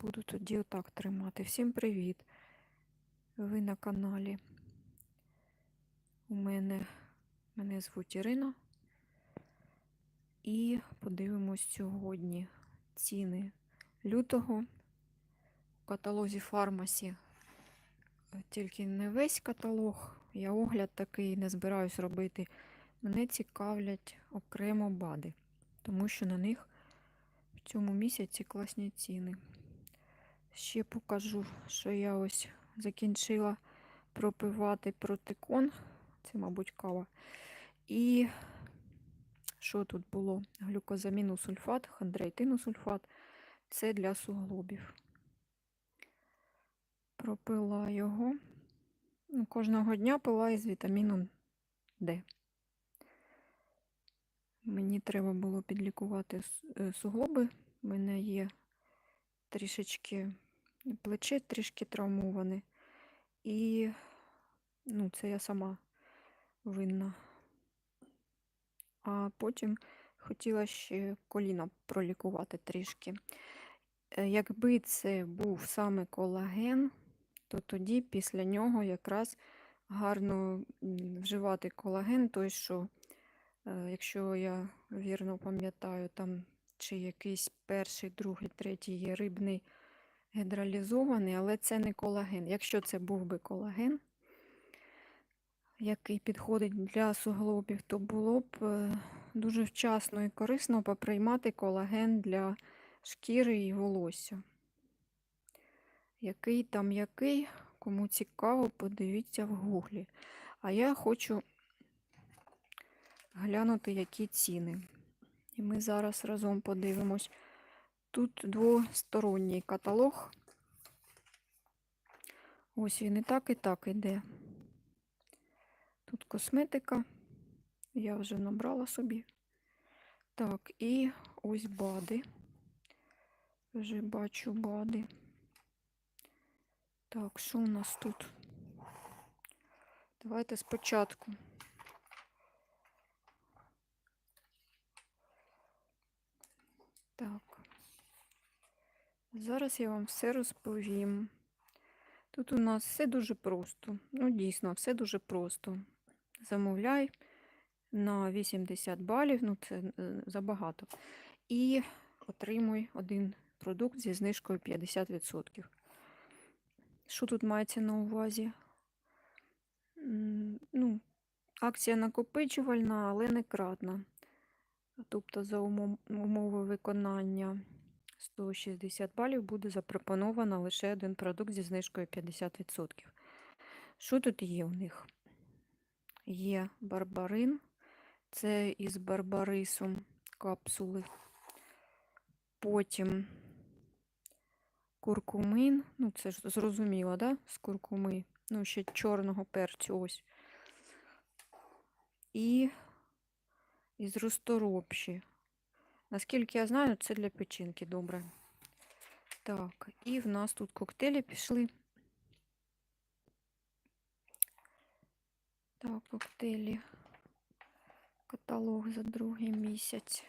Буду тоді отак тримати. Всім привіт! Ви на каналі. У мене мене звуть Ірина. І подивимось сьогодні ціни лютого в каталозі фармасі. Тільки не весь каталог, я огляд такий не збираюсь робити. Мене цікавлять окремо бади, тому що на них в цьому місяці класні ціни. Ще покажу, що я ось закінчила пропивати протикон. Це, мабуть, кава. І що тут було? Глюкозаміносульфат, хондроїтиносульфат. Це для суглобів. Пропила його. Ну, Кожного дня пила із вітаміном Д. Мені треба було підлікувати е, суглоби. У мене є трішечки плече трішки травмоване. І ну, це я сама винна. А потім хотіла ще коліна пролікувати трішки. Е, якби це був саме колаген, то тоді після нього якраз гарно вживати колаген, той, що, е, якщо я вірно пам'ятаю, там чи якийсь перший, другий, третій є рибний гідралізований, але це не колаген. Якщо це був би колаген, який підходить для суглобів, то було б е, дуже вчасно і корисно поприймати колаген для шкіри і волосся. Який там який, кому цікаво, подивіться в гуглі. А я хочу глянути, які ціни. І ми зараз разом подивимось. Тут двосторонній каталог. Ось він і так, і так іде. Тут косметика. Я вже набрала собі. Так, і ось бади. Вже бачу бади. Так, що у нас тут? Давайте спочатку. Так. Зараз я вам все розповім. Тут у нас все дуже просто. Ну, дійсно, все дуже просто. Замовляй на 80 балів, ну це е, забагато. І отримуй один продукт зі знижкою 50%. Що тут мається на увазі? Ну, Акція накопичувальна, але не кратна. Тобто, за умови виконання 160 балів буде запропоновано лише один продукт зі знижкою 50%. Що тут є у них? Є барбарин, це із барбарисом капсули. Потім куркумин, ну це ж зрозуміло, да? з куркуми, ну ще чорного перцю ось. І із розторопші. Наскільки я знаю, це для печінки добре. Так, і в нас тут коктейлі пішли. Так, коктейлі. Каталог за другий місяць.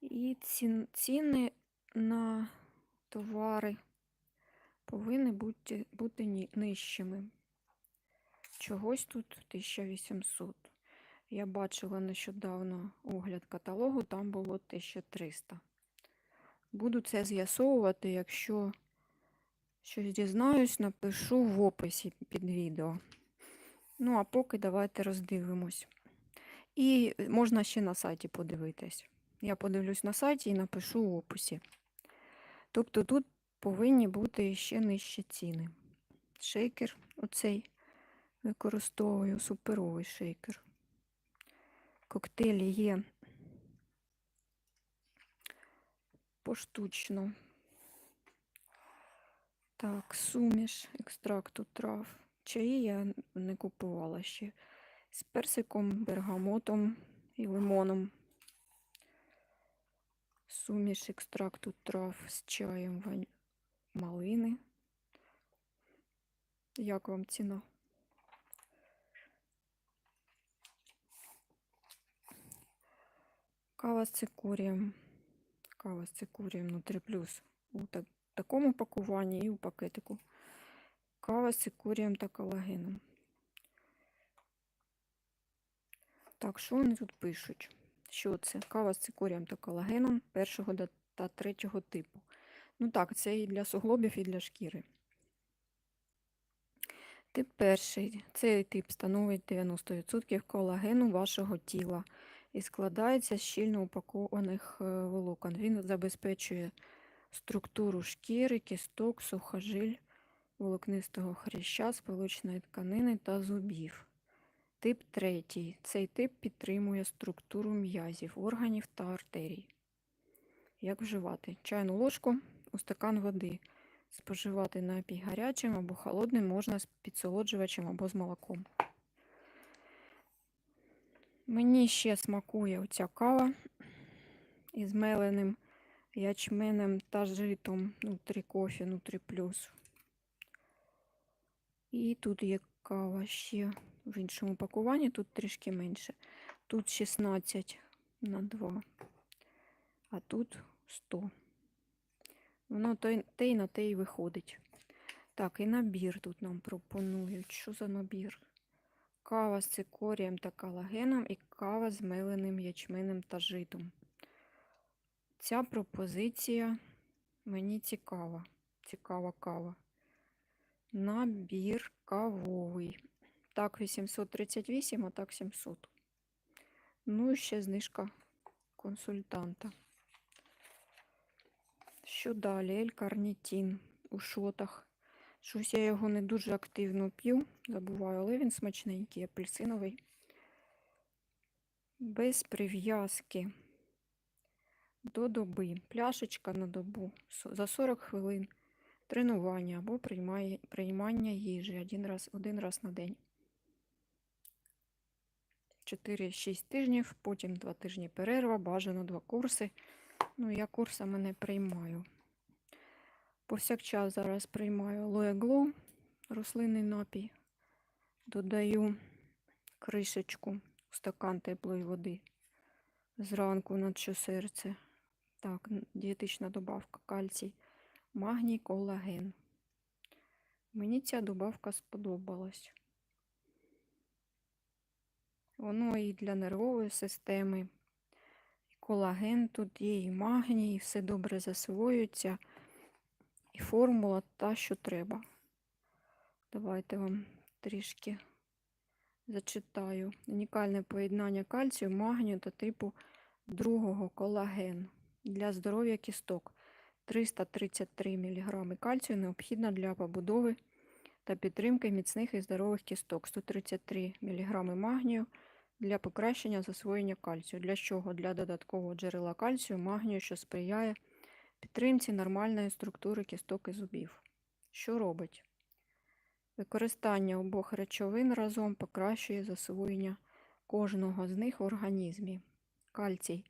І ціни на товари повинні бути бути нижчими. Чогось тут 1800. Я бачила нещодавно огляд каталогу, там було 1300. Буду це з'ясовувати, якщо щось дізнаюсь, напишу в описі під відео. Ну, а поки давайте роздивимось. І можна ще на сайті подивитись. Я подивлюсь на сайті і напишу в описі. Тобто тут повинні бути ще нижчі ціни. Шейкер, оцей використовую суперовий шейкер. Коктейлі є поштучно. Так, суміш екстракту трав. Чаї я не купувала ще. З персиком, бергамотом і лимоном. Суміш екстракту трав з чаєм малини. Як вам ціна? Кава з цикорієм. Кава з цикорієм 0 плюс у так- такому пакуванні і у пакетику. Кава з цикорієм та колагеном. Так, що вони тут пишуть? Що це? Кава з цикорієм та колагеном першого та третього типу. Ну так, це і для суглобів, і для шкіри. Тип перший. Цей тип становить 90% колагену вашого тіла і складається з щільно упакованих е, волокон. Він забезпечує структуру шкіри, кісток, сухожиль, волокнистого хряща, сполучної тканини та зубів. Тип третій. Цей тип підтримує структуру м'язів, органів та артерій. Як вживати? Чайну ложку у стакан води. Споживати напій гарячим або холодним можна з підсолоджувачем або з молоком. Мені ще смакує оця кава із меленим ячменем та житом. Нутрі кофі, нутрі плюс. І тут є кава ще в іншому пакуванні, тут трішки менше. Тут 16 на 2, а тут 100. Воно те й на те й виходить. Так, і набір тут нам пропонують. Що за набір? Кава з цикорієм та колагеном і кава з меленим ячменем та житом. Ця пропозиція мені цікава. Цікава кава. Набір кавовий. Так, 838, а так 700. Ну і ще знижка консультанта. Що далі? Ель-карнітін у шотах. Щось я його не дуже активно п'ю, забуваю, але він смачненький, апельсиновий. Без прив'язки до доби. Пляшечка на добу за 40 хвилин. Тренування або приймає- приймання їжі один раз, один раз на день. 4-6 тижнів, потім 2 тижні перерва, бажано 2 курси. Ну, я курсами не приймаю. Повсякчас зараз приймаю Лоеглу, рослинний напій. Додаю кришечку стакан теплої води зранку на серце. Так, дієтична добавка кальцій, магній, колаген. Мені ця добавка сподобалась. Воно і для нервової системи, і колаген тут є, і магній, і все добре засвоюється. І формула та, що треба. Давайте вам трішки зачитаю. Унікальне поєднання кальцію, магнію та типу другого колаген для здоров'я кісток. 333 мг кальцію необхідно для побудови та підтримки міцних і здорових кісток. 133 мг магнію для покращення засвоєння кальцію. Для чого? Для додаткового джерела кальцію, магнію, що сприяє підтримці нормальної структури кісток і зубів. Що робить? Використання обох речовин разом покращує засвоєння кожного з них в організмі. Кальцій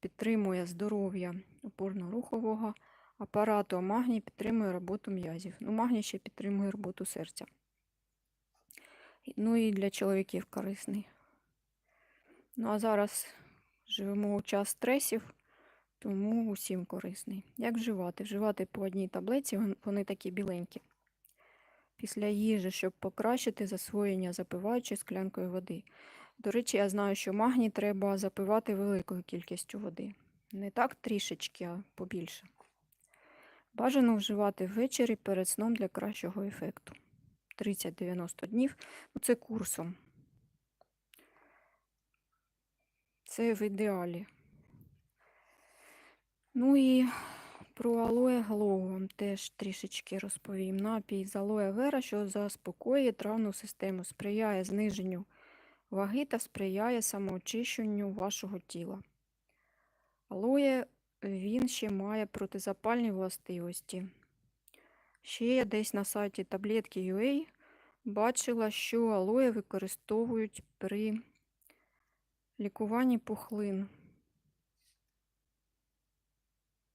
підтримує здоров'я опорно-рухового апарату, а магній підтримує роботу м'язів. Ну, магній ще підтримує роботу серця. Ну і для чоловіків корисний. Ну а зараз живемо у час стресів, тому усім корисний. Як вживати? Вживати по одній таблетці, вон- вони такі біленькі. Після їжі, щоб покращити засвоєння, запиваючи склянкою води. До речі, я знаю, що магній треба запивати великою кількістю води. Не так трішечки, а побільше. Бажано вживати ввечері перед сном для кращого ефекту. 30-90 днів. Ну, це курсом. Це в ідеалі. Ну і про алоє глоу вам теж трішечки розповім. Напій з алоє вера, що заспокоює травну систему, сприяє зниженню ваги та сприяє самоочищенню вашого тіла. Алоє він ще має протизапальні властивості. Ще я десь на сайті таблетки.ua бачила, що алоє використовують при лікуванні пухлин.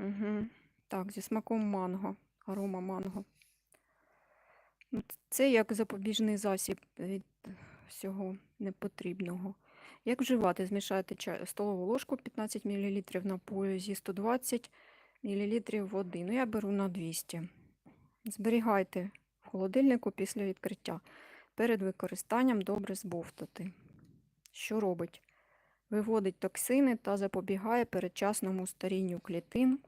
Угу. Так, зі смаком манго, арома манго. Ну, Це як запобіжний засіб від всього непотрібного. Як вживати? Змішайте столову ложку 15 мл напою зі 120 мл води. Ну, я беру на 200. Зберігайте в холодильнику після відкриття. Перед використанням добре збовтати. Що робить? Виводить токсини та запобігає передчасному старінню клітин,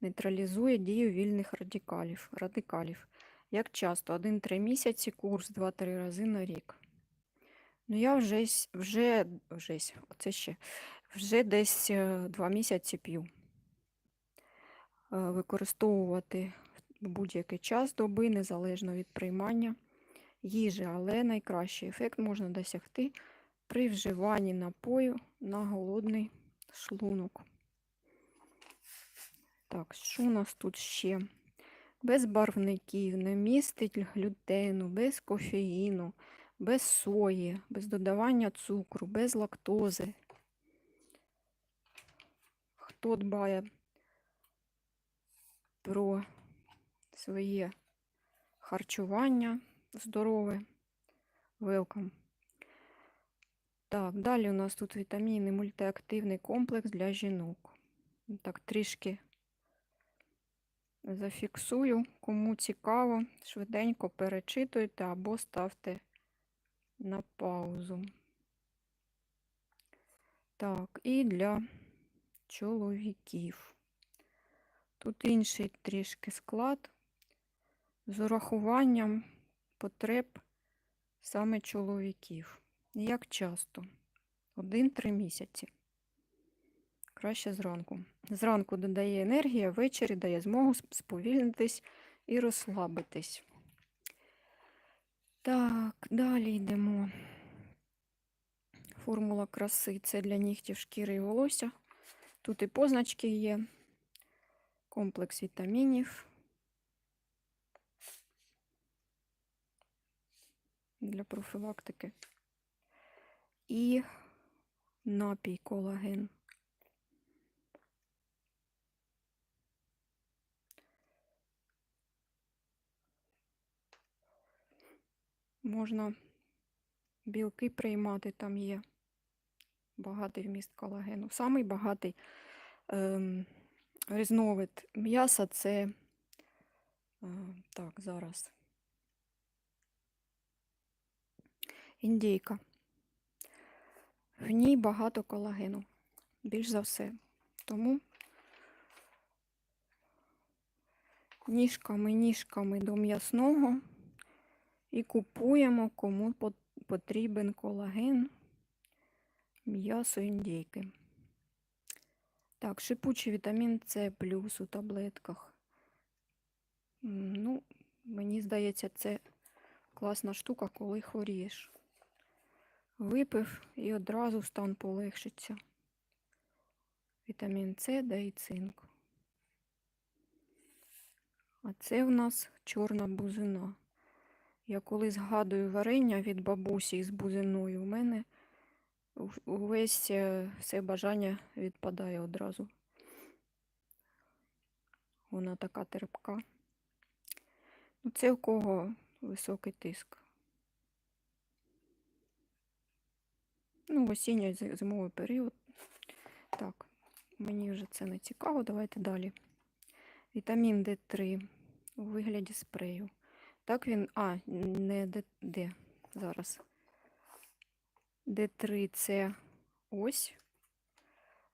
нейтралізує дію вільних радикалів. радикалів. Як часто? 1-3 місяці, курс 2-3 рази на рік. Ну, я вже, вже, вже, оце ще, вже десь 2 місяці п'ю. Е, Використовувати в будь-який час доби, незалежно від приймання їжі, але найкращий ефект можна досягти при вживанні напою на голодний шлунок. Так, що у нас тут ще? Без барвників, не містить глютену, без кофеїну, без сої, без додавання цукру, без лактози. Хто дбає про своє харчування здорове? Welcome. Так, далі у нас тут вітамінний мультиактивний комплекс для жінок. Так, трішки зафіксую. Кому цікаво, швиденько перечитуйте або ставте на паузу. Так, і для чоловіків. Тут інший трішки склад з урахуванням потреб саме чоловіків. Як часто? Один-три місяці. Краще зранку. Зранку додає енергія, ввечері дає змогу сповільнитись і розслабитись. Так, далі йдемо. Формула краси це для нігтів, шкіри і волосся. Тут і позначки є, комплекс вітамінів для профілактики. І напій колаген. Можна білки приймати, там є багатий вміст колагену. Самий багатий ем, різновид м'яса це е, так, зараз. Індійка. В ній багато колагену, більш за все. Тому ніжками, ніжками до м'ясного і купуємо, кому потрібен колаген, м'ясо індійки. Так, шипучий вітамін С плюс у таблетках. Ну, мені здається, це класна штука, коли хворієш. Випив і одразу стан полегшиться. Вітамін С, да і цинк. А це в нас чорна бузина. Я коли згадую варення від бабусі з бузиною, у мене увесь все бажання відпадає одразу. Вона така терпка. Ну, це у кого високий тиск. Ну, осінньо зи- зимовий період. Так, мені вже це не цікаво. Давайте далі. Вітамін Д3 у вигляді спрею. Так він. А, не Д, Д. Зараз. Д3 це ось,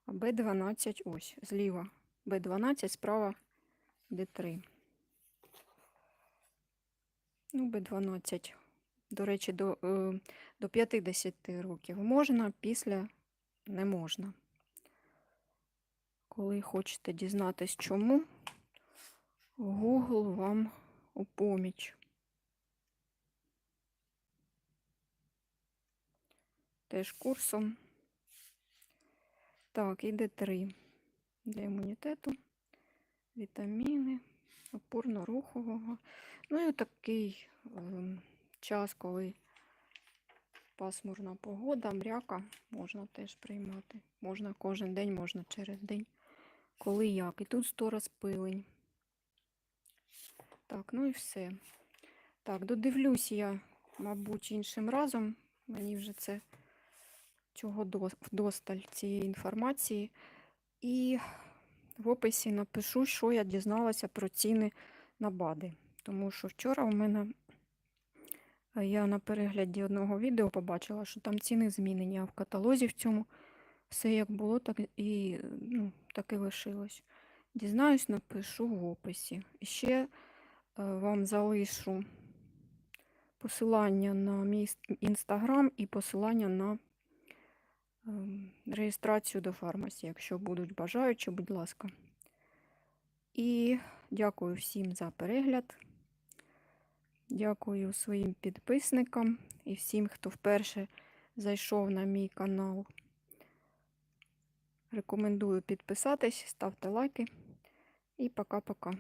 а Б12 ось. Зліва. Б12, справа Д3. Ну, Б12. До речі, до, е, до 50 років можна, після не можна. Коли хочете дізнатись чому, Google вам у поміч. Теж курсом. Так, і Д3 для імунітету, вітаміни, опорно-рухового. Ну і такий ем, час, коли пасмурна погода, мряка, можна теж приймати. Можна кожен день, можна через день. Коли як. І тут 100 розпилень. Так, ну і все. Так, додивлюсь я, мабуть, іншим разом. Мені вже це до- вдосталь цієї інформації. І в описі напишу, що я дізналася про ціни на БАДи. Тому що вчора у мене е, я на перегляді одного відео побачила, що там ціни змінені, а в каталозі в цьому все як було, так і, ну, так і лишилось. Дізнаюсь, напишу в описі. І ще е, вам залишу посилання на мій інстаграм і посилання на реєстрацію до фармасі, якщо будуть бажаючі, будь ласка. І дякую всім за перегляд. Дякую своїм підписникам і всім, хто вперше зайшов на мій канал. Рекомендую підписатись, ставте лайки і пока-пока.